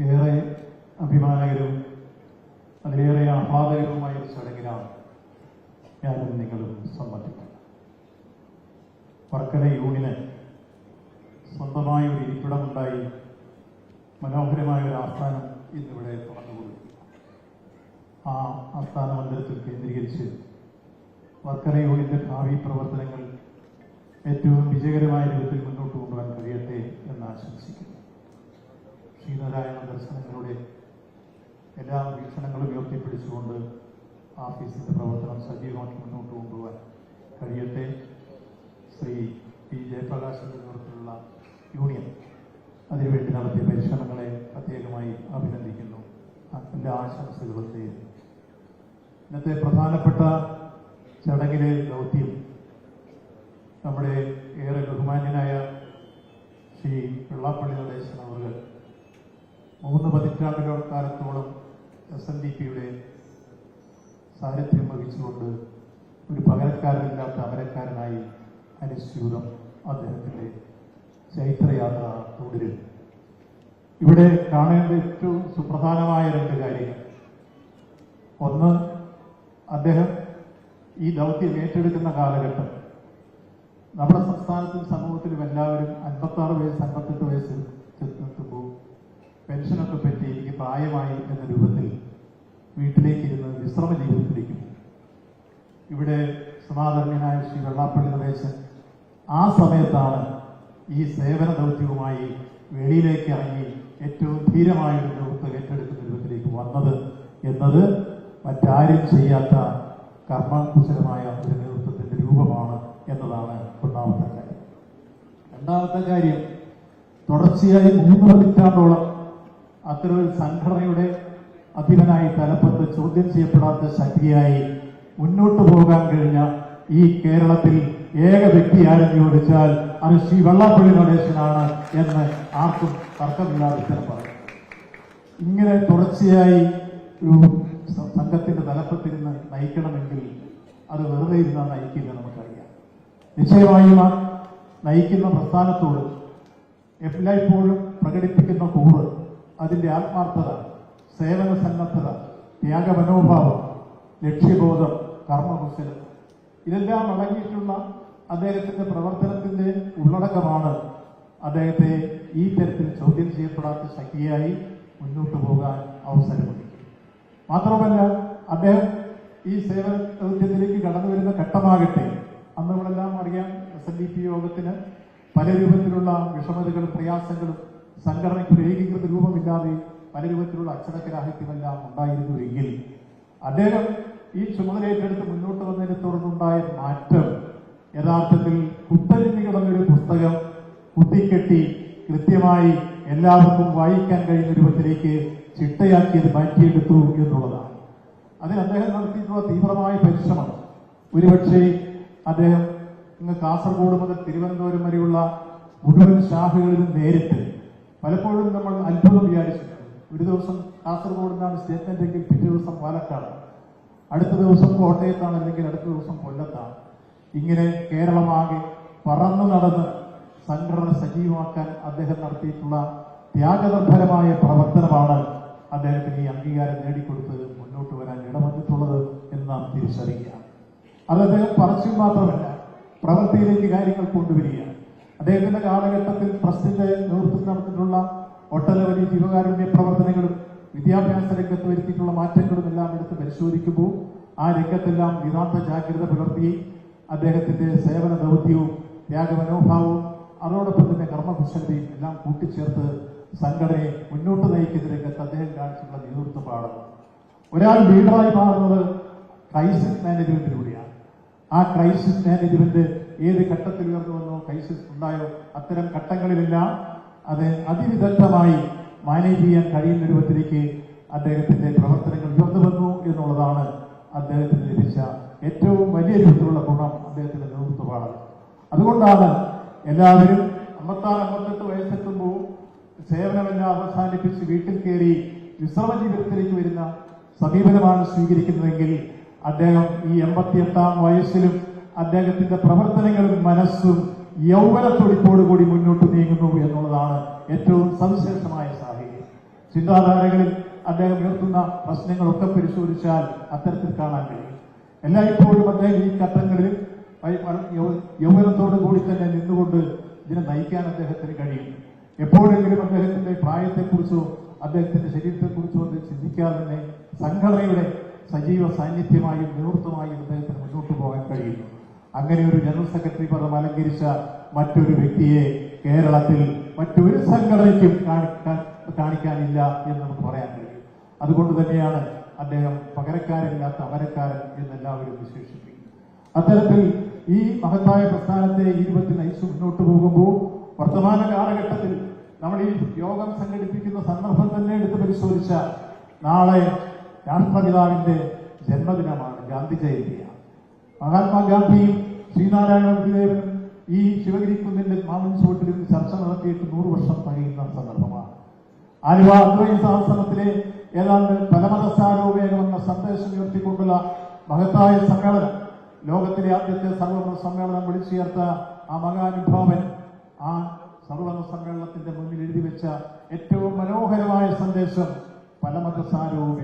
ഏറെ അഭിമാനകരവും അതിലേറെ ആഹ്ലാദകരവുമായ ഒരു ചടങ്ങിലാണ് ഞാനും നിങ്ങളും സംബന്ധിക്കുന്നത്. വർക്കല യൂണിന് സ്വന്തമായ ഒരു ഇരിപ്പിടമുണ്ടായി മനോഹരമായ ഒരു ആസ്ഥാനം ഇന്നിവിടെ തുറന്നുകൊടുക്കും ആ ആസ്ഥാന മന്ദിരത്തിൽ കേന്ദ്രീകരിച്ച് വർക്കല യൂണിന്റെ ഭാവി പ്രവർത്തനങ്ങൾ ഏറ്റവും വിജയകരമായ രൂപത്തിൽ മുന്നോട്ട് കൊണ്ടുപോകാൻ കഴിയട്ടെ എന്ന് ആശംസിക്കുന്നു. ശ്രീനാരായണ ദർശനങ്ങളുടെ എല്ലാ വീക്ഷണങ്ങളും ഉയർത്തിപ്പിടിച്ചുകൊണ്ട് ആഫീസിന്റെ പ്രവർത്തനം സജീവമാക്കി മുന്നോട്ട് കൊണ്ടുപോകാൻ കഴിയട്ടെ. ശ്രീ പി. ജയപ്രകാശിന്റെ നേതൃത്വത്തിലുള്ള യൂണിയൻ അതിനുവേണ്ടി നടത്തിയ പരിശ്രമങ്ങളെ പ്രത്യേകമായി അഭിനന്ദിക്കുന്നു. എല്ലാ ആശംസകളും ചെയ്യുന്നു ഇന്നത്തെ പ്രധാനപ്പെട്ട ചടങ്ങിലെ ദൗത്യം നമ്മുടെ ഏറെ ബഹുമാന്യനായ ശ്രീ വെള്ളാപ്പള്ളി നടേശൻ അവർ മൂന്ന് പതിറ്റാണ്ടുകൾ കാലത്തോളം എസ് എൻ ഡി പിയുടെ സാരഥ്യം വഹിച്ചുകൊണ്ട് ഒരു പകരക്കാരനില്ലാത്ത അമരക്കാരനായി അനുസ്യൂതം അദ്ദേഹത്തിന്റെ ചൈത്രയാത്ര തുടരും. ഇവിടെ കാണേണ്ട ഏറ്റവും സുപ്രധാനമായ രണ്ട് കാര്യങ്ങൾ. ഒന്ന് അദ്ദേഹം ഈ ദൗത്യം ഏറ്റെടുക്കുന്ന കാലഘട്ടം. നമ്മുടെ സംസ്ഥാനത്തും സമൂഹത്തിലും എല്ലാവരും അൻപത്തി ആറ് വയസ്സ് അൻപത്തെട്ട് വയസ്സ് എത്തുമ്പോൾ പെൻഷനൊക്കെ പറ്റി എനിക്ക് പ്രായമായി എന്ന രൂപത്തിൽ വീട്ടിലേക്ക് ഇരുന്ന് വിശ്രമ ജീവിതത്തിലേക്ക് ഇവിടെ സമാധാനനായ ശ്രീ വെള്ളാപ്പള്ളി നടേശൻ ആ സമയത്താണ് ഈ സേവന ദൗത്യവുമായി വെളിയിലേക്ക് ഇറങ്ങി ഏറ്റവും ധീരമായ ഒരു ദൗത്യം ഏറ്റെടുക്കുന്ന രൂപത്തിലേക്ക് വന്നത് എന്നത് മറ്റാരും ചെയ്യാത്ത കർമ്മകുശലമായ ഒരു നേതൃത്വത്തിന്റെ രൂപമാണ് എന്നതാണ് ഒന്നാമത്തെ കാര്യം. രണ്ടാമത്തെ കാര്യം തുടർച്ചയായി മൂന്ന് പതിറ്റാണ്ടോളം അത്തരമൊരു സംഘടനയുടെ അധീനനായി തലപ്പത്ത് ചോദ്യം ചെയ്യപ്പെടാത്ത ശക്തിയായി മുന്നോട്ട് പോകാൻ കഴിഞ്ഞ ഈ കേരളത്തിൽ ഏക വ്യക്തി ആരെന്ന് ചോദിച്ചാൽ അത് ശ്രീ വെള്ളാപ്പള്ളി നടേശനാണ് എന്ന് ആർക്കും തർക്കമില്ലാതെ ഉത്തരം പറയും. ഇങ്ങനെ തുടർച്ചയായി ഒരു സംഘത്തിന്റെ തലപ്പത്തിരുന്ന് നയിക്കണമെങ്കിൽ അത് വെറുതെ ഇരുന്നാൽ നയിക്കില്ല നമുക്കറിയാം. നിശ്ചയമായും നയിക്കുന്ന പ്രസ്ഥാനത്തോട് എല്ലായ്പ്പോഴും പ്രകടിപ്പിക്കുന്ന കൂറ് അതിന്റെ ആത്മാർത്ഥത സേവന സന്നദ്ധത ത്യാഗ മനോഭാവം ലക്ഷ്യബോധം കർമ്മകുശലം ഇതെല്ലാം അടങ്ങിയിട്ടുള്ള അദ്ദേഹത്തിന്റെ പ്രവർത്തനത്തിന്റെ ഉള്ളടക്കമാണ് അദ്ദേഹത്തെ ഈ തരത്തിൽ ചോദ്യം ചെയ്യപ്പെടാത്ത ശക്തിയായി മുന്നോട്ട് പോകാൻ അവസരമൊരുക്കി. മാത്രമല്ല അദ്ദേഹം ഈ സേവന ദൗത്യത്തിലേക്ക് കടന്നു വരുന്ന ഘട്ടമാകട്ടെ അന്ന് നമ്മളെല്ലാം അറിയാം എസ് എൻ ഡി പി യോഗത്തിന് പല രൂപത്തിലുള്ള വിഷമതകളും പ്രയാസങ്ങളും സംഘടനയ്ക്ക് ഒരു ഏകീകൃത രൂപമില്ലാതെ പല രൂപത്തിലുള്ള അച്ചടക്കരാഹിത്യമെല്ലാം ഉണ്ടായിരുന്നുവെങ്കിൽ അദ്ദേഹം ഈ ചുമതല ഏറ്റെടുത്ത് മുന്നോട്ട് വന്നതിനെ തുടർന്നുണ്ടായ മാറ്റം യഥാർത്ഥത്തിൽ കുത്തഴിഞ്ഞു കിടന്നൊരു പുസ്തകം കുത്തിക്കെട്ടി കൃത്യമായി എല്ലാവർക്കും വായിക്കാൻ കഴിയുന്ന രൂപത്തിലേക്ക് ചിട്ടയാക്കിയത് മാറ്റിയെടുത്തു എന്നുള്ളതാണ്. അതിന് അദ്ദേഹം നടത്തിയിട്ടുള്ള തീവ്രമായ പരിശ്രമം. ഒരുപക്ഷെ അദ്ദേഹം ഇന്ന് കാസർഗോഡ് മുതൽ തിരുവനന്തപുരം വരെയുള്ള മുഴുവൻ ശാഖകളിലും നേരിട്ട് പലപ്പോഴും നമ്മൾ അത്ഭുതം വിചാരിച്ചിട്ടുണ്ട്. ഒരു ദിവസം കാസർഗോഡ് നിന്നാണ് സ്റ്റേറ്റ്മെന്റ് എങ്കിൽ പിറ്റേ ദിവസം പാലക്കാട്. അടുത്ത ദിവസം കോട്ടയത്താണ് അല്ലെങ്കിൽ അടുത്ത ദിവസം കൊല്ലത്താണ്. ഇങ്ങനെ കേരളമാകെ പറന്നു നടന്ന് സംഘടന സജീവമാക്കാൻ അദ്ദേഹം നടത്തിയിട്ടുള്ള ത്യാഗനിർഭരമായ പ്രവർത്തനമാണ് അദ്ദേഹത്തിന് ഈ അംഗീകാരം നേടിക്കൊടുത്ത് മുന്നോട്ട് വരാൻ ഇടവന്നിട്ടുള്ളത് എന്ന് നാം തിരിച്ചറിയുക. അത് അദ്ദേഹം പറച്ചിൽ മാത്രമല്ല പ്രവൃത്തിയിലേക്ക് കാര്യങ്ങൾ കൊണ്ടുവരികയാണ്. അദ്ദേഹത്തിന്റെ കാലഘട്ടത്തിൽ ട്രസ്റ്റിന്റെ നേതൃത്വത്തിൽ നടന്നിട്ടുള്ള ഒട്ടനവധി ജീവകാരുണ്യ പ്രവർത്തനങ്ങളും വിദ്യാഭ്യാസ രംഗത്ത് വരുത്തിയിട്ടുള്ള മാറ്റങ്ങളും എല്ലാം എടുത്ത് പരിശോധിക്കുമ്പോൾ ആ രംഗത്തെല്ലാം നിതാന്ത ജാഗ്രത പുലർത്തി അദ്ദേഹത്തിന്റെ സേവന ദൗത്യവും ത്യാഗമനോഭാവവും അതോടൊപ്പം തന്നെ കർമ്മകുശലതയും എല്ലാം കൂട്ടിച്ചേർത്ത് സംഘടനയെ മുന്നോട്ട് നയിക്കുന്ന രംഗത്ത് അദ്ദേഹം കാണിച്ചിട്ടുള്ള നേതൃത്വ പാഠം. ഒരാൾ ലീഡറായി മാറുന്നത് ക്രൈസിസ് മാനേജ്മെന്റിലൂടെയാണ്. ആ ക്രൈസിസ് മാനേജ്മെന്റ് ഏത് ഘട്ടത്തിൽ ഉയർന്നു വന്നോ ക്രൈസിസ് ഉണ്ടായോ അത്തരം ഘട്ടങ്ങളിലെല്ലാം അത് അതിവിദഗ്ധമായി മാനേജ് ചെയ്യാൻ കഴിയുന്ന രൂപത്തിലേക്ക് അദ്ദേഹത്തിന്റെ പ്രവർത്തനങ്ങൾ ഉയർന്നു വന്നു എന്നുള്ളതാണ് അദ്ദേഹത്തിന് ലഭിച്ച ഏറ്റവും വലിയ രൂപത്തിലുള്ള ഗുണം അദ്ദേഹത്തിന്റെ നേതൃത്വമാണ്. അതുകൊണ്ടാണ് എല്ലാവരും അമ്പത്താറ് അമ്പത്തെട്ട് വയസ്സെത്തുമ്പോൾ സേവനമെല്ലാം അവസാനിപ്പിച്ച് വീട്ടിൽ കയറി വിശ്രമ ജീവിതത്തിലേക്ക് വരുന്ന സമീപനമാണ് സ്വീകരിക്കുന്നതെങ്കിൽ അദ്ദേഹം ഈ എൺപത്തിയെട്ടാം വയസ്സിലും അദ്ദേഹത്തിന്റെ പ്രവർത്തനങ്ങളും മനസ്സും യൗവനത്തൊടിപ്പോടുകൂടി മുന്നോട്ട് നീങ്ങുന്നു എന്നുള്ളതാണ് ഏറ്റവും സവിശേഷമായ സാഹചര്യം. ചിന്താധാരകളിൽ അദ്ദേഹം ഉയർത്തുന്ന പ്രശ്നങ്ങളൊക്കെ പരിശോധിച്ചാൽ അത്തരത്തിൽ കാണാൻ കഴിയും. എല്ലായ്പ്പോഴും അദ്ദേഹം ഈ ഘട്ടങ്ങളിൽ യൗവനത്തോടു കൂടി തന്നെ നിന്നുകൊണ്ട് ഇതിനെ നയിക്കാൻ അദ്ദേഹത്തിന് കഴിയും. എപ്പോഴെങ്കിലും അദ്ദേഹത്തിന്റെ പ്രായത്തെക്കുറിച്ചോ അദ്ദേഹത്തിന്റെ ശരീരത്തെക്കുറിച്ചോ അത് ചിന്തിക്കാതെ തന്നെ സംഘടനയുടെ സജീവ സാന്നിധ്യമായും നേതൃത്വമായും അദ്ദേഹത്തിന് മുന്നോട്ട് പോകാൻ കഴിയുന്നു. അങ്ങനെ ഒരു ജനറൽ സെക്രട്ടറി പദം അലങ്കരിച്ച മറ്റൊരു വ്യക്തിയെ കേരളത്തിൽ മറ്റൊരു സംഘടനയ്ക്കും കാണിക്കാനില്ല എന്ന് നമുക്ക് പറയാൻ കഴിയും. അതുകൊണ്ട് തന്നെയാണ് അദ്ദേഹം പകരക്കാരനില്ലാത്ത അമരക്കാരൻ എന്നെല്ലാവരും വിശേഷിപ്പിക്കും അത്തരത്തിൽ ഈ മഹത്തായ പ്രസ്ഥാനത്തെ ഇരുപത്തി നയിച്ചു മുന്നോട്ട് പോകുമ്പോൾ വർത്തമാന കാലഘട്ടത്തിൽ നമ്മൾ ഈ യോഗം സംഘടിപ്പിക്കുന്ന സന്ദർഭം തന്നെ എടുത്ത് പരിശോധിച്ച നാളെ രാഷ്ട്രപിതാവിന്റെ ജന്മദിനമാണ് ഗാന്ധി ജയന്തിയാണ്. മഹാത്മാഗാന്ധിയും ശ്രീനാരായണ ഗുരുദേവനും ഈ ശിവഗിരി കുന്നിന്റെ മാമൻ ചുവട്ടിലും ചർച്ച നടത്തിയിട്ട് നൂറ് വർഷം കഴിയുന്ന സന്ദർഭമാണ്. ആലുവ അദ്വൈ സഹസ്രത്തിലെ ഏതാണ്ട് പലമതസ്ഥാനോപേകം എന്ന സന്ദേശം ഉയർത്തിക്കൊണ്ടുള്ള മഹത്തായ സമ്മേളനം ലോകത്തിലെ ആദ്യത്തെ സർവമത സമ്മേളനം വിളിച്ചു ചേർത്ത ആ മഹാനുഭാവൻ ആ സർവമത സമ്മേളനത്തിന്റെ മുന്നിൽ എഴുതി വെച്ച ഏറ്റവും മനോഹരമായ സന്ദേശം പലമതസാരവും